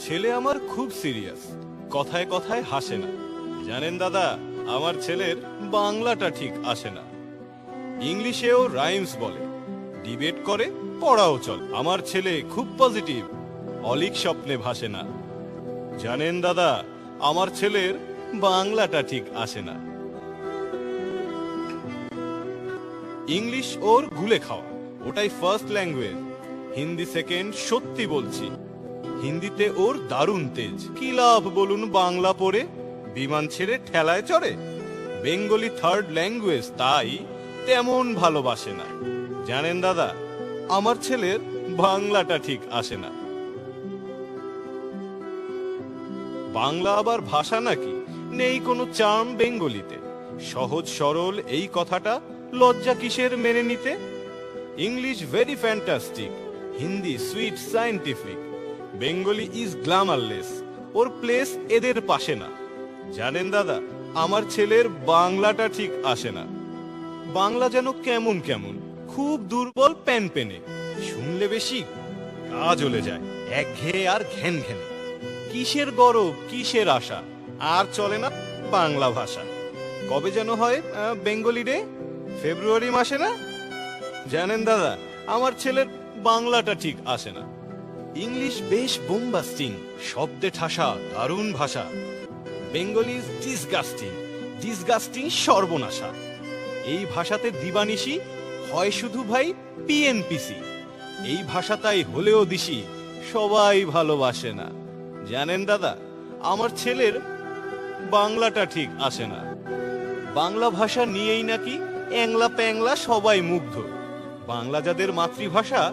ছেলে আমার খুব সিরিয়াস। কথায় কথায় হাসে না। জানেন দাদা, আমার ছেলের বাংলাটা ঠিক আসে না। ইংলিশেও রাইমস বলে, ডিবেট করে, পড়াও চল। আমার ছেলে খুব পজিটিভ, অলিক স্বপ্নে ভাসে না। জানেন দাদা, আমার ছেলের বাংলাটা ঠিক আসে না। ইংলিশ ওর গুলে খাওয়া। ওটাই ফার্স্ট ল্যাঙ্গুয়েজ হিন্দি সেকেন্ড সত্যি বলছি। হিন্দিতে ওর দারুণ তেজ। কি লাভ বলুন বাংলা পড়ে? বিমান ছেড়ে ঠেলায় চড়ে? বেঙ্গলি থার্ড ল্যাঙ্গুয়েজ তাই তেমন ভালোবাসে না। জানেন দাদা, আমার ছেলের বাংলাটা ঠিক আসে না। বাংলা আবার ভাষা নাকি? নেই কোনো চার্ম বেঙ্গলিতে। সহজ সরল এই কথাটা লজ্জা কিসের মেনে নিতে? English very fantastic Hindi sweet scientific Bengali is glamourless. Or place এদের পাশে না। জানেন দাদা, আমার ছেলের বাংলাটা ঠিক আসে না। বাংলা যেন কেমন কেমন, খুব দুর্বল প্যান পেনে। শুনলে বেশি গা জ্বলে যায়, এক একঘেয়ে আর ঘেন ঘেনে। কিসের গরব, কিসের আশা? আর চলে না বাংলা ভাষা। কবে যেন হয় বেঙ্গলি ডে? ফেব্রুয়ারি মাসে না? জানেন দাদা, আমার ছেলের বাংলাটা ঠিক আসে না। ইংলিশ বেশ বোম্বাস্টিং, শব্দে ঠাসা, দারুণ ভাষা। বেঙ্গলি ডিসগাস্টিং ডিসগাস্টিং সর্বনাশা। এই ভাষাতে দিবানিশি হয় শুধু ভাই পিএনপিসি এই ভাষাটাই হলেও দিশি, সবাই ভালোবাসে না। জানেন দাদা, আমার ছেলের বাংলাটা ঠিক আসে না। বাংলা ভাষা নিয়েই নাকি অ্যাংলা প্যাংলা সবাই মুগ্ধ। বাংলা যাদের মাতৃভাষা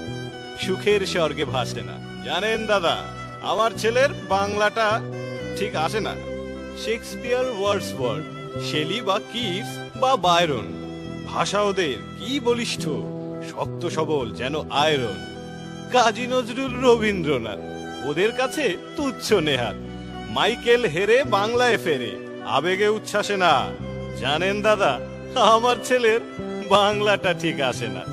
সুখের স্বর্গে ভাসে না। জানেন দাদা, আমার ছেলের বাংলাটা ঠিক আসে না। শেক্সপিয়ার ওয়ার্ডস ওয়ার্ড শেলি বা কিটস বা বায়রন ভাষা ওদের কি বলিষ্ঠ, শক্ত সবল যেন আয়রন। কাজী নজরুল রবীন্দ্রনাথ, ওদের কাছে তুচ্ছ নেহাত। মাইকেল হেরে বাংলায় ফেরে, আবেগে উচ্ছ্বাসে না। জানেন দাদা, আমার ছেলের বাংলাটা ঠিক আসে না।